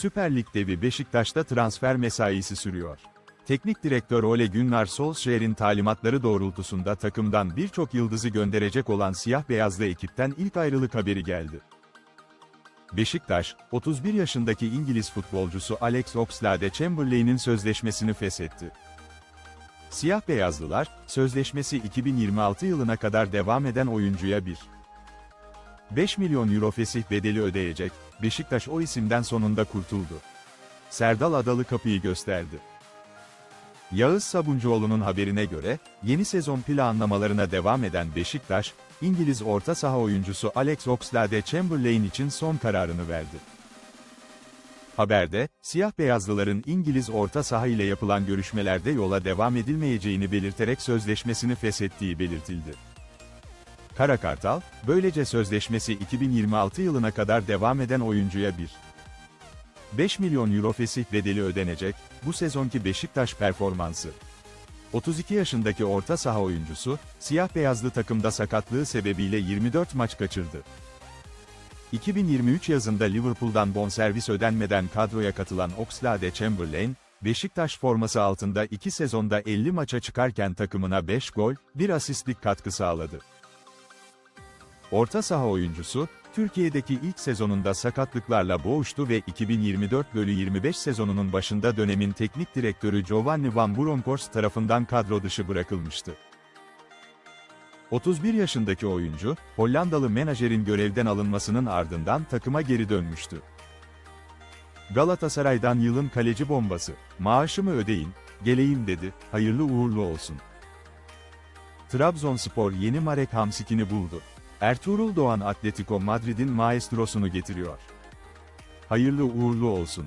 Süper Lig devi Beşiktaş'ta transfer mesaisi sürüyor. Teknik direktör Ole Gunnar Solskjaer'in talimatları doğrultusunda takımdan birçok yıldızı gönderecek olan siyah beyazlı ekipten ilk ayrılık haberi geldi. Beşiktaş, 31 yaşındaki İngiliz futbolcusu Alex Oxlade-Chamberlain'in sözleşmesini feshetti. Siyah beyazlılar, sözleşmesi 2026 yılına kadar devam eden oyuncuya bir 5 milyon euro fesih bedeli ödeyecek, Beşiktaş o isimden sonunda kurtuldu. Serdal Adalı kapıyı gösterdi. Yağız Sabuncuoğlu'nun haberine göre, yeni sezon planlamalarına devam eden Beşiktaş, İngiliz orta saha oyuncusu Alex Oxlade-Chamberlain için son kararını verdi. Haberde, siyah beyazlıların İngiliz orta saha ile yapılan görüşmelerde yola devam edilmeyeceğini belirterek sözleşmesini feshettiği belirtildi. Kara Kartal, böylece sözleşmesi 2026 yılına kadar devam eden oyuncuya bir 5 milyon euro fesih bedeli ödenecek, bu sezonki Beşiktaş performansı. 32 yaşındaki orta saha oyuncusu, siyah beyazlı takımda sakatlığı sebebiyle 24 maç kaçırdı. 2023 yazında Liverpool'dan bonservis ödenmeden kadroya katılan Oxlade-Chamberlain, Beşiktaş forması altında 2 sezonda 50 maça çıkarken takımına 5 gol, 1 asistlik katkı sağladı. Orta saha oyuncusu, Türkiye'deki ilk sezonunda sakatlıklarla boğuştu ve 2024-25 sezonunun başında dönemin teknik direktörü Giovanni Van Bronckhorst tarafından kadro dışı bırakılmıştı. 31 yaşındaki oyuncu, Hollandalı menajerin görevden alınmasının ardından takıma geri dönmüştü. Galatasaray'dan yılın kaleci bombası, maaşımı ödeyin, geleyim dedi, hayırlı uğurlu olsun. Trabzonspor yeni Marek Hamsik'ini buldu. Ertuğrul Doğan Atletico Madrid'in maestrosunu getiriyor. Hayırlı uğurlu olsun.